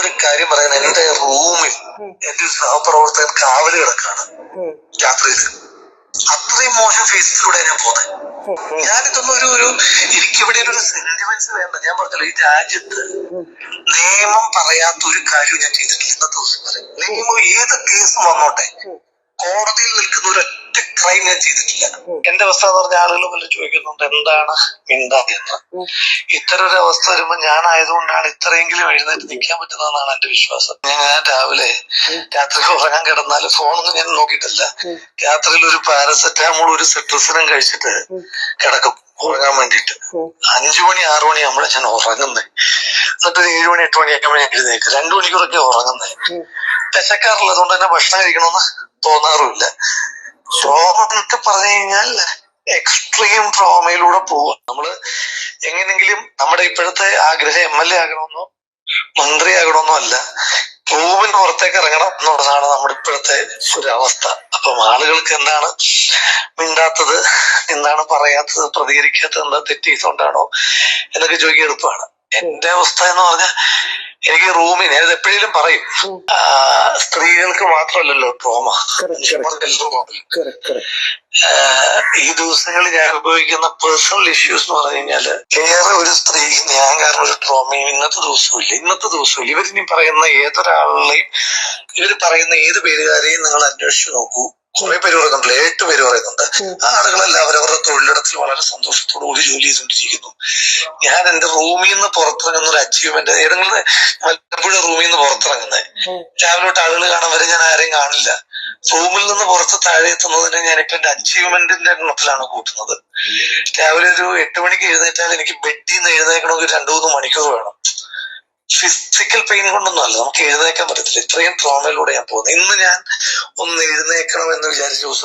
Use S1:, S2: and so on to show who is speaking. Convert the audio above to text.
S1: ഒരു കാര്യം പറയാൻ എന്റെ റൂമിൽ എന്റെ ഒരു സഹപ്രവർത്തകൻ കാവൽ കിടക്കാണ് രാത്രിയിൽ. അത്രയും മോശം ഫേസിലൂടെ ഞാൻ പോകുന്നത്. ഞാനിതൊന്നും ഒരു ഒരു എനിക്കിവിടെ ഒരു സെന്റിമെന്റ്സ് വേണ്ട. ഞാൻ പറഞ്ഞല്ലോ ഈ രാജ്യത്ത് നിയമം പറയാത്ത ഒരു കാര്യം ഞാൻ ചെയ്തിട്ടില്ല. ഇന്നത്തെ ദിവസം വരെ. നിയമം ഏത് കേസും വന്നോട്ടെ? കോടതിയിൽ നിൽക്കുന്ന ഒരു ക്രൈം ഞാൻ ചെയ്തിട്ടില്ല. എന്റെ അവസ്ഥ എന്ന് പറഞ്ഞ ആളുകൾ പലരും ചോദിക്കുന്നുണ്ട് എന്താണ് മിണ്ടാതെന്ന് ഇത്തരം ഒരു അവസ്ഥ വരുമ്പോ ഞാനായതുകൊണ്ടാണ് ഇത്രയെങ്കിലും എഴുന്നേറ്റ് നിൽക്കാൻ പറ്റുന്നതെന്നാണ് എന്റെ വിശ്വാസം. ഞാൻ രാവിലെ രാത്രി ഉറങ്ങാൻ കിടന്നാൽ ഫോണൊന്നും ഞാൻ നോക്കിയിട്ടില്ല. രാത്രിയിൽ ഒരു പാരസെറ്റാമോൾ ഒരു സെട്രസിനും കഴിച്ചിട്ട് കിടക്കും ഉറങ്ങാൻ വേണ്ടിയിട്ട്. അഞ്ചു മണി ആറു മണി നമ്മളെ ഞാൻ ഉറങ്ങുന്നേ. എന്നിട്ട് ഏഴു മണി എട്ട് മണി എട്ട് മണി എഴുന്നേക്ക് രണ്ടു മണിക്കൂറൊക്കെ ഉറങ്ങുന്നേ. വിശക്കാറുള്ളത് കൊണ്ട് തന്നെ ഭക്ഷണം കഴിക്കണമെന്ന് തോന്നാറുമില്ല. എന്നൊക്കെ പറഞ്ഞു കഴിഞ്ഞാൽ എക്സ്ട്രീം ട്രോമയിലൂടെ പോവുക നമ്മൾ എങ്ങനെങ്കിലും നമ്മുടെ ഇപ്പോഴത്തെ ആഗ്രഹം എം എൽ എ ആകണമെന്നോ മന്ത്രി ആകണമെന്നോ അല്ല റൂമിന് പുറത്തേക്ക് ഇറങ്ങണം എന്നുള്ളതാണ് നമ്മുടെ ഇപ്പോഴത്തെ ഒരു അവസ്ഥ അപ്പം ആളുകൾക്ക് എന്താണ് മിണ്ടാത്തത് എന്താണ് പറയാത്തത് പ്രതികരിക്കാത്തത് എന്താ തെറ്റ് ചെയ്തുകൊണ്ടാണോ എന്നൊക്കെ ചോദിക്കാൻ എളുപ്പമാണ്. എന്റെ അവസ്ഥ എന്ന് പറഞ്ഞാൽ എനിക്ക് റൂമിൽ ഞാനിത് എപ്പോഴേലും പറയും. സ്ത്രീകൾക്ക് മാത്രമല്ലല്ലോ ട്രോമ ഈ ദിവസങ്ങളിൽ ഞാൻ അനുഭവിക്കുന്ന പേഴ്സണൽ ഇഷ്യൂസ് എന്ന് പറഞ്ഞു കഴിഞ്ഞാൽ വേറെ ഒരു സ്ത്രീക്ക് ഞാൻ കാരണം ഒരു ട്രോമയും ഇന്നത്തെ ദിവസവും ഇല്ല. ഇന്നത്തെ ദിവസവും ഇല്ല. ഇവരിനി പറയുന്ന ഏതൊരാളെയും ഇവർ പറയുന്ന ഏത് പേരുകാരെയും നിങ്ങൾ അന്വേഷിച്ചു നോക്കൂ. കുറെ പേര് പറയുന്നുണ്ട് എട്ട് പേര് പറയുന്നുണ്ട്. ആ ആളുകളെല്ലാം അവരവരുടെ തൊഴിലിടത്തിൽ വളരെ സന്തോഷത്തോടു കൂടി ജോലി ചെയ്തുകൊണ്ടിരിക്കുന്നു. ഞാൻ എന്റെ റൂമിൽ നിന്ന് പുറത്തിറങ്ങുന്ന ഒരു അച്ചീവ്മെന്റ് ഏതെങ്കിലും വല്ലപ്പോഴും റൂമിൽ നിന്ന് പുറത്തിറങ്ങുന്നത്. രാവിലെ തൊട്ട് ആളുകൾ കാണാൻ വരെ ഞാൻ ആരെയും കാണില്ല. റൂമിൽ നിന്ന് പുറത്ത് താഴെ എത്തുന്നതിന് ഞാനിപ്പോ എന്റെ അച്ചീവ്മെന്റിന്റെ എണ്ണത്തിലാണ് കൂട്ടുന്നത്. രാവിലെ ഒരു എട്ട് മണിക്ക് എഴുന്നേറ്റാൽ എനിക്ക് ബെഡിൽ നിന്ന് എഴുന്നേക്കണമെങ്കിൽ രണ്ടു മൂന്ന് മണിക്കൂർ വേണം. ഫിസിക്കൽ പെയിൻ കൊണ്ടൊന്നും അല്ല. നമുക്ക് എഴുന്നേക്കാൻ പറ്റത്തില്ല. ഇത്രയും ട്രോമയിലൂടെ ഞാൻ പോകുന്നത് ഇന്ന് ഞാൻ ഒന്ന് എഴുന്നേക്കണം എന്ന് വിചാരിച്ച ദിവസം